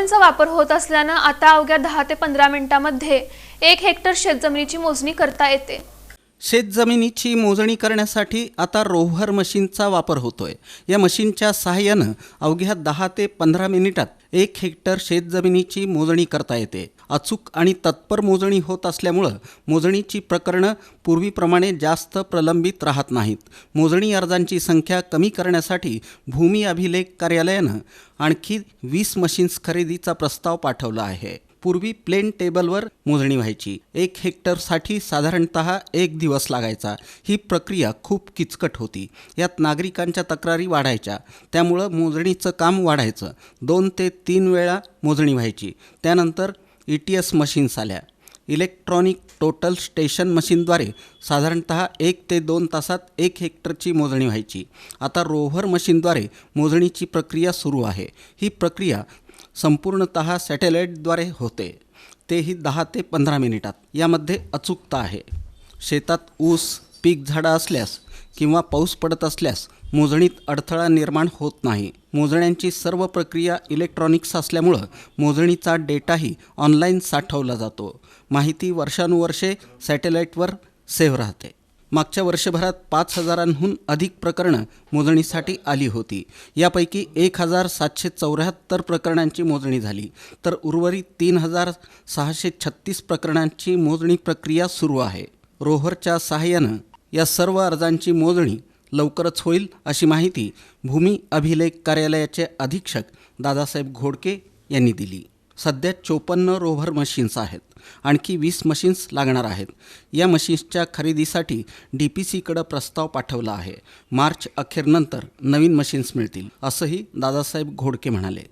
मशीनचा वापर होत असल्यानं आता अवघ्या दहा ते पंधरा मिनिटांमध्ये एक हेक्टर शेतजमिनीची मोजणी करता येते. शेतजमिनीची मोजणी करण्यासाठी आता रोव्हर मशीनचा वापर होतोय. या मशीनच्या सहाय्यानं अवघ्या दहा ते पंधरा मिनिटात एक हेक्टर शेतजमिनीची मोजणी करता येते. अचूक आणि तत्पर मोजणी होत असल्यामुळं मोजणीची प्रकरणं पूर्वीप्रमाणे जास्त प्रलंबित राहत नाहीत. मोजणी अर्जांची संख्या कमी करण्यासाठी भूमी अभिलेख कार्यालयानं आणखी वीस मशीन्स खरेदीचा प्रस्ताव पाठवला आहे. पूर्वी प्लेन टेबलवर मोजणी व्हायची. एक हेक्टरसाठी साधारणतः एक दिवस लागायचा. ही प्रक्रिया खूप किचकट होती. यात नागरिकांच्या तक्रारी वाढायच्या. त्यामुळं मोजणीचं काम वाढायचं. दोन ते तीन वेळा मोजणी व्हायची. त्यानंतर ई टी एस मशीन्स आल्या. इलेक्ट्रॉनिक टोटल स्टेशन मशीनद्वारे साधारणतः एक ते दोन तासात एक हेक्टरची मोजणी व्हायची. आता रोव्हर मशीनद्वारे मोजणीची प्रक्रिया सुरू आहे. ही प्रक्रिया संपूर्णतः सॅटेलाईटद्वारे होते. तेही दहा ते पंधरा मिनिटात. यामध्ये अचूकता आहे. शेतात ऊस पीक झाडं असल्यास किंवा पाऊस पडत असल्यास मोजणीत अडथळा निर्माण होत नाही. मोजण्यांची सर्व प्रक्रिया इलेक्ट्रॉनिक्स असल्यामुळं मोजणीचा डेटाही ऑनलाईन साठवला जातो. माहिती वर्षानुवर्षे सॅटेलाईटवर सेव्ह राहते. मागच्या वर्षभरात पाच हजारांहून अधिक प्रकरणं मोजणीसाठी आली होती. यापैकी एक हजार सातशे चौऱ्याहत्तर प्रकरणांची मोजणी झाली. तर उर्वरित तीन हजार सहाशे छत्तीस प्रकरणांची मोजणी प्रक्रिया सुरू आहे. रोहरच्या सहाय्यानं या सर्व अर्जांची मोजणी लवकरच होईल अशी माहिती भूमी अभिलेख कार्यालयाचे अधीक्षक दादासाहेब घोडके यांनी दिली. सध्या चोपन्न रोव्हर मशीन्स आहेत. आणखी वीस मशीन्स लागणार आहेत. या मशीन्सच्या खरेदीसाठी डी पी सीकडं प्रस्ताव पाठवला आहे. मार्च अखेरनंतर नवीन मशीन्स मिळतील असंही दादासाहेब घोडके म्हणाले.